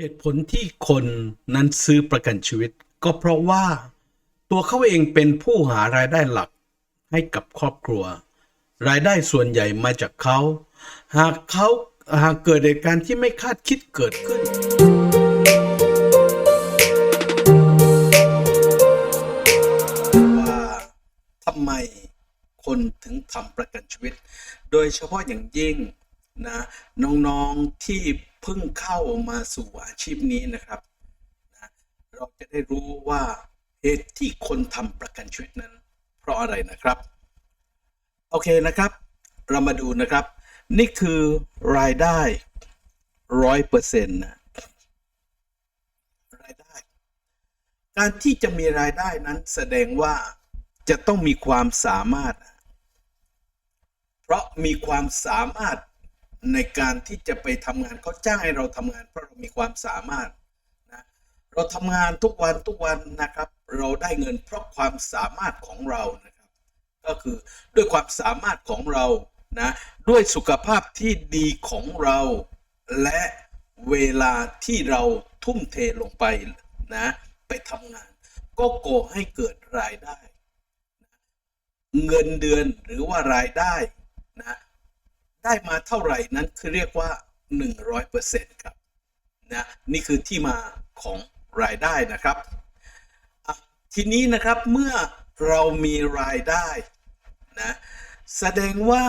เหตุผลที่คนนั้นซื้อประกันชีวิต ก็เพราะว่าตัวเขาเองเป็นผู้หารายได้หลักให้กับครอบครัว รายได้ส่วนใหญ่มาจากเขา หากเขาหากเกิดเหตุการณ์ที่ไม่คาดคิดเกิดขึ้น ว่าทำไมคนถึงทำประกันชีวิต โดยเฉพาะอย่างยิ่ง นะน้องๆที่เพิ่งเข้ามาสู่อาชีพนี้นะครับนะเราจะได้รู้ว่าเหตุที่คนทำประกันชีวิตนั้น เพราะอะไรนะครับ โอเคนะครับ เรามาดูนะครับ นี่คือรายได้ร้อยเปอร์เซ็นต์นะรายได้ การที่จะมีรายได้นั้นแสดงว่าจะต้องมีความสามารถ เพราะมีความสามารถ ในการที่จะไปทำงานเขาจ้างให้เราทำงาน เพราะเรามีความสามารถนะเราทำงานทุกวันทุกวันนะครับ เราได้เงินเพราะความสามารถของเรานะครับ ก็คือด้วยความสามารถของเรานะด้วยสุขภาพที่ดีของเรา และเวลาที่เราทุ่มเทลงไปนะไปทำงาน ก็ก่อให้เกิดรายได้ เงินเดือนหรือว่ารายได้นะ ได้มาเท่าไหร่นั้นคือเรียกว่า 100%ครับนะนี่คือที่มาของรายได้นะครับ ทีนี้นะครับเมื่อเรามีรายได้นะแสดงว่า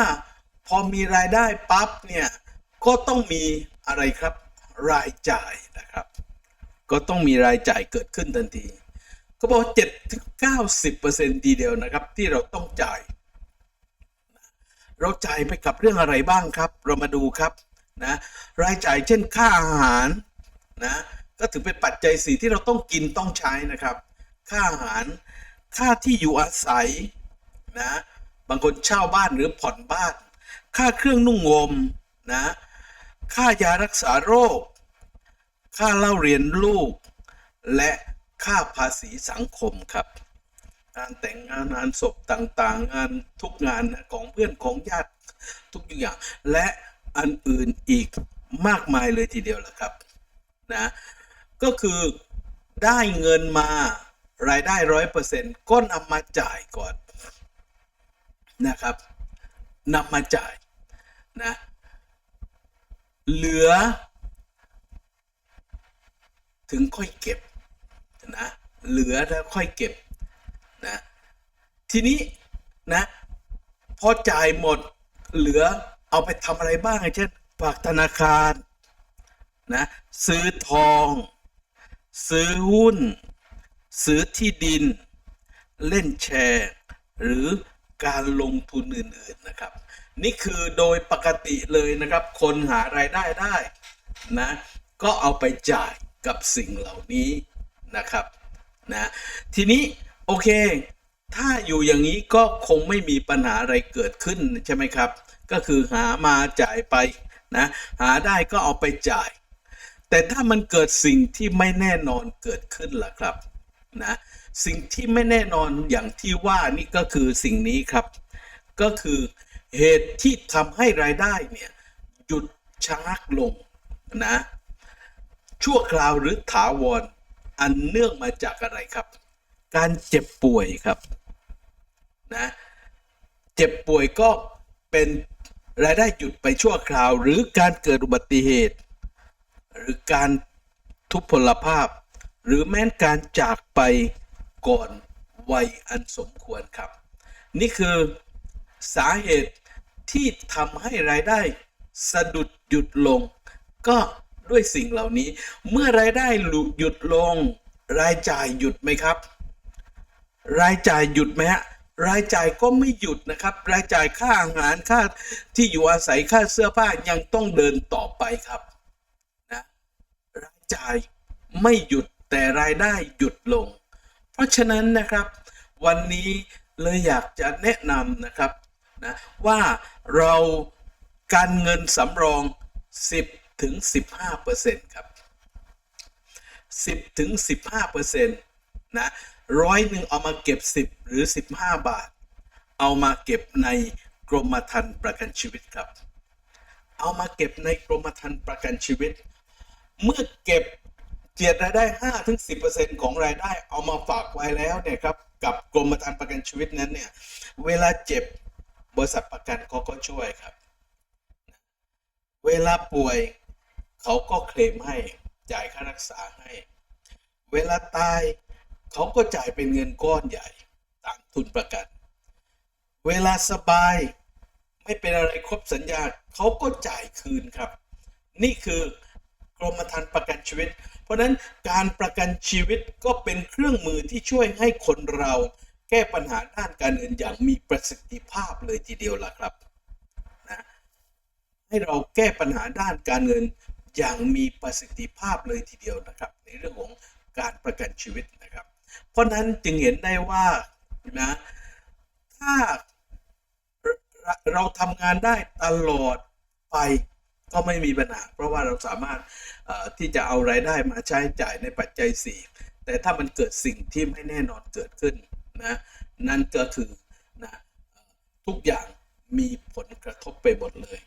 พอมีรายได้ปั๊บเนี่ยก็ต้องมีอะไรครับรายจ่ายนะครับ ก็ต้องมีรายจ่ายเกิดขึ้นทันทีเขาบอกเจ็ดเก้าสิบเปอร์เซ็นต์ทีเดียวนะครับ ที่เราต้องจ่าย เราจ่ายไปกับเรื่องอะไรบ้างครับ เรามาดูครับนะรายจ่ายเช่นค่าอาหารนะก็ถือเป็นปัจจัยสี่ที่เราต้องกินต้องใช้นะครับ ค่าอาหารค่าที่อยู่อาศัยนะบางคนเช่าบ้านหรือผ่อนบ้าน ค่าเครื่องนุ่งห่มนะค่ายารักษาโรค ค่าเล่าเรียนลูก และค่าภาษีสังคมครับ งานแต่งงานงานศพต่างๆ งานทุกงานของเพื่อนของญาติทุกอย่าง และอันอื่นอีกมากมายเลยทีเดียวแหละครับนะก็คือได้เงินมารายได้ร้อยเปอร์เซ็นต์ก็นำมาจ่ายก่อนนะครับนำมาจ่ายนะเหลือ ถึงค่อยเก็บนะเหลือแล้วค่อยเก็บ นะทีนี้นะพอจ่ายหมดเหลือเอาไปทำอะไรบ้างเช่นฝากธนาคารนะซื้อทอง ซื้อหุ้น ซื้อที่ดิน เล่นแชร์ หรือการลงทุนอื่นๆนะครับ นี่คือโดยปกติเลยนะครับ คนหารายได้ได้นะก็เอาไปจ่ายกับสิ่งเหล่านี้นะครับนะทีนี้ โอเค ถ้าอยู่อย่างนี้ก็คงไม่มีปัญหาอะไรเกิดขึ้นใช่ไหมครับ ก็คือหามาจ่ายไปนะหาได้ก็เอาไปจ่าย แต่ถ้ามันเกิดสิ่งที่ไม่แน่นอนเกิดขึ้นล่ะครับนะสิ่งที่ไม่แน่นอนอย่างที่ว่านี่ก็คือสิ่งนี้ครับ ก็คือเหตุที่ทำให้รายได้เนี่ยหยุดชะงักลงนะชั่วคราวหรือถาวรอันเนื่องมาจากอะไรครับ การเจ็บป่วยครับนะเจ็บป่วยก็เป็นรายได้หยุดไปชั่วคราว หรือการเกิดอุบัติเหตุ หรือการทุพพลภาพ หรือแม้นการจากไปก่อนวัยอันสมควรครับ นี่คือสาเหตุที่ทำให้รายได้สะดุดหยุดลง ก็ด้วยสิ่งเหล่านี้ เมื่อรายได้หยุดลง รายจ่ายหยุดไหมครับ รายจ่ายหยุดไหมฮะรายจ่ายก็ไม่หยุดนะครับ รายจ่ายค่าอาหารค่าที่อยู่อาศัยค่าเสื้อผ้ายังต้องเดินต่อไปครับนะรายจ่ายไม่หยุดแต่รายได้หยุดลง เพราะฉะนั้นนะครับ วันนี้เลยอยากจะแนะนำนะครับนะว่าเราการเงินสำรอง 10ถึง15เปอร์เซ็นต์ครับ 10ถึง15เปอร์เซ็นต์นะ ร้อยหนึ่งเอามาเก็บ 10 หรือ 15 บาท เอามาเก็บในกรมธรรม์ประกันชีวิตครับ เอามาเก็บในกรมธรรม์ประกันชีวิต เมื่อเก็บเจียดรายได้ห้าถึงสิบเปอร์เซ็นของรายได้เอามาฝากไว้แล้วเนี่ยครับกับกรมธรรม์ประกันชีวิตนั้นเนี่ยเวลาเจ็บบริษัทประกันเขาก็ช่วยครับ เวลาป่วยเขาก็เคลมให้จ่ายค่ารักษาให้ เวลาตาย เขาก็จ่ายเป็นเงินก้อนใหญ่ตามทุนประกัน เวลาสบายไม่เป็นอะไรครบสัญญาเขาก็จ่ายคืนครับ นี่คือกรมธรรม์ประกันชีวิต เพราะนั้นการประกันชีวิตก็เป็นเครื่องมือที่ช่วยให้คนเราแก้ปัญหาด้านการเงินอย่างมีประสิทธิภาพเลยทีเดียวล่ะครับนะให้เราแก้ปัญหาด้านการเงินอย่างมีประสิทธิภาพเลยทีเดียวนะครับ ในเรื่องของการประกันชีวิตนะครับ เพราะนั้นจึงเห็นได้ว่านะถ้าเราเราทำงานได้ตลอดไปก็ไม่มีปัญหา เพราะว่าเราสามารถที่จะเอารายได้มาใช้จ่ายในปัจจัย 4 แต่ถ้ามันเกิดสิ่งที่ไม่แน่นอนเกิดขึ้นนะนั่นก็คือนะทุกอย่างมีผลกระทบไปหมดเลย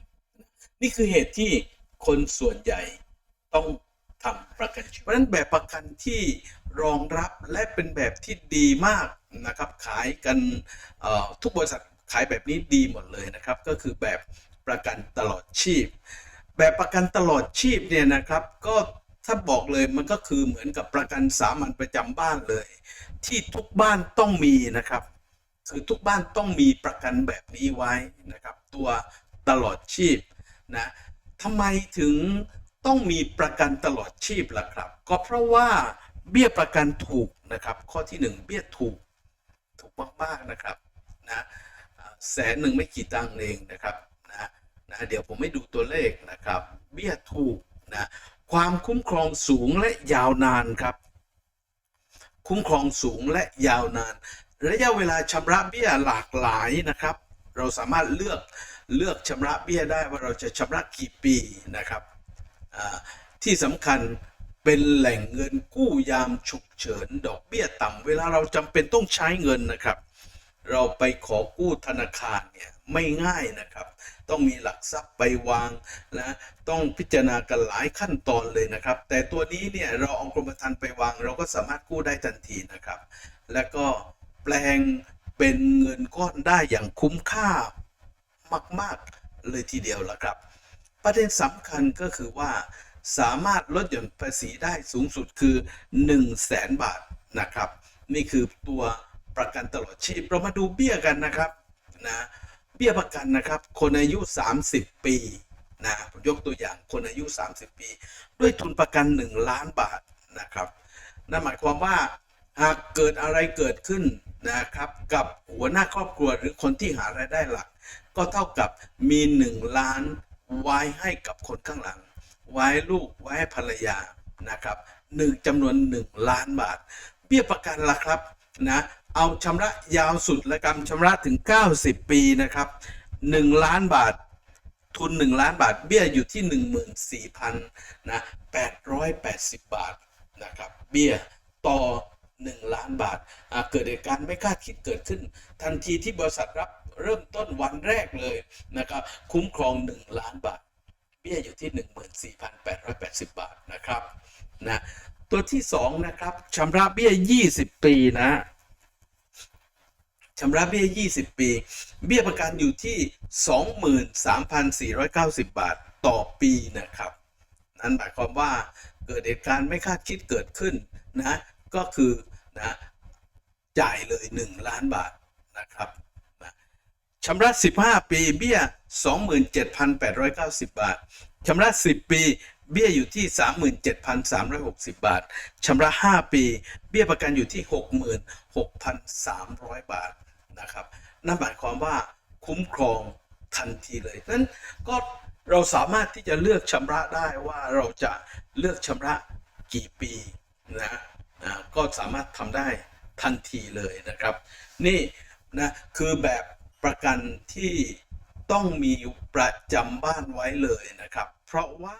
นี่คือเหตุที่คนส่วนใหญ่ต้องทำประกันเพราะฉะนั้นแบบประกันที่ รองรับและเป็นแบบที่ดีมากนะครับ ขายกันทุกบริษัทขายแบบนี้ดีหมดเลยนะครับ ก็คือแบบประกันตลอดชีพ แบบประกันตลอดชีพเนี่ยนะครับก็ถ้าบอกเลยมันก็คือเหมือนกับประกันสามัญประจำบ้านเลย ที่ทุกบ้านต้องมีนะครับคือทุกบ้านต้องมีประกันแบบนี้ไว้นะครับ ตัวตลอดชีพนะทำไมถึงต้องมีประกันตลอดชีพล่ะครับ ก็เพราะว่า เบี้ยประกันถูกนะครับ ข้อที่หนึ่งเบี้ยถูกถูกมากๆนะครับนะแสนหนึ่งไม่กี่ตังค์เองนะครับนะนะเดี๋ยวผมไม่ดูตัวเลขนะครับ เบี้ยถูกนะความคุ้มครองสูงและยาวนานครับ คุ้มครองสูงและยาวนาน ระยะเวลาชำระเบี้ยหลากหลายนะครับ เราสามารถเลือกเลือกชำระเบี้ยได้ว่าเราจะชำระกี่ปีนะครับที่สำคัญ เป็นแหล่งเงินกู้ยามฉุกเฉิน ดอกเบี้ยต่ำเวลาเราจำเป็นต้องใช้เงินนะครับ เราไปขอกู้ธนาคารเนี่ยไม่ง่ายนะครับ ต้องมีหลักทรัพย์ไปวางนะต้องพิจารณากันหลายขั้นตอนเลยนะครับ แต่ตัวนี้เนี่ยเราเอากรมธรรม์ไปวาง เราก็สามารถกู้ได้ทันทีนะครับ แล้วก็แปลงเป็นเงินก้อนได้อย่างคุ้มค่ามาก ๆเลยทีเดียวละครับ ประเด็นสำคัญก็คือว่า สามารถลดหย่อนภาษีได้สูงสุดคือ 1 0 0 0 0แสนบาทนะครับ นี่คือตัวประกันตลอดชีพเรามาดูเบี้ยกันนะครับนะเบี้ยประกันนะครับ คนอายุ 30 ปีนะผมยกตัวอย่างคนอายุ 30 ปี ด้วยทุนประกัน 1 ล้านบาทนะครับนั่นหมายความว่าหากเกิดอะไรเกิดขึ้นนะครับ กับหัวหน้าครอบครัวหรือคนที่หารายได้หลัก ก็เท่ากับมี 1 ล้านไว้ให้กับคนข้างหลัง ไว้ลูกไว้ภรรยานะครับหนึ่งจำนวน 1 ล้านบาท เบี้ยประกันล่ะครับนะเอาชำระยาวสุดและกำชำระถึง 90 ปีนะครับ 1 ล้านบาททุน 1 ล้านบาท เบี้ยอยู่ที่ 14,000นะ880 บาทนะครับเบี้ยต่อ 1 ล้านบาท เกิดเหตุการณ์ไม่คาดคิดเกิดขึ้น ทันทีที่บริษัทรับเริ่มต้นวันแรกเลยนะครับคุ้มครอง 1 ล้านบาท เบี้ยอยู่ที่ 14,880 บาทนะครับนะตัวที่ 2 นะครับชำระเบี้ย 20 ปีนะชำระเบี้ย 20 ปี เบี้ยประกันอยู่ที่ 23,490 บาทต่อปีนะครับ นั่นหมายความว่าเกิดเหตุการณ์ไม่คาดคิดเกิดขึ้นนะ ก็คือนะจ่ายเลย 1 ล้านบาทนะครับ ชำระ 15 ปีเบี้ย 27,890 บาทชำระ 10 ปีเบี้ยอยู่ที่ 37,360 บาทชำระ 5 ปี เบี้ยประกันอยู่ที่ 66,300 บาทนะครับนั่นหมายความว่าคุ้มครองทันทีเลยนั้นก็เราสามารถที่จะเลือกชำระได้ว่าเราจะเลือกชำระกี่ปีนะนะก็สามารถทำได้ทันทีเลยนะครับ นี่นะคือแบบ ประกันที่ต้องมีประจำบ้านไว้เลยนะครับ เพราะว่า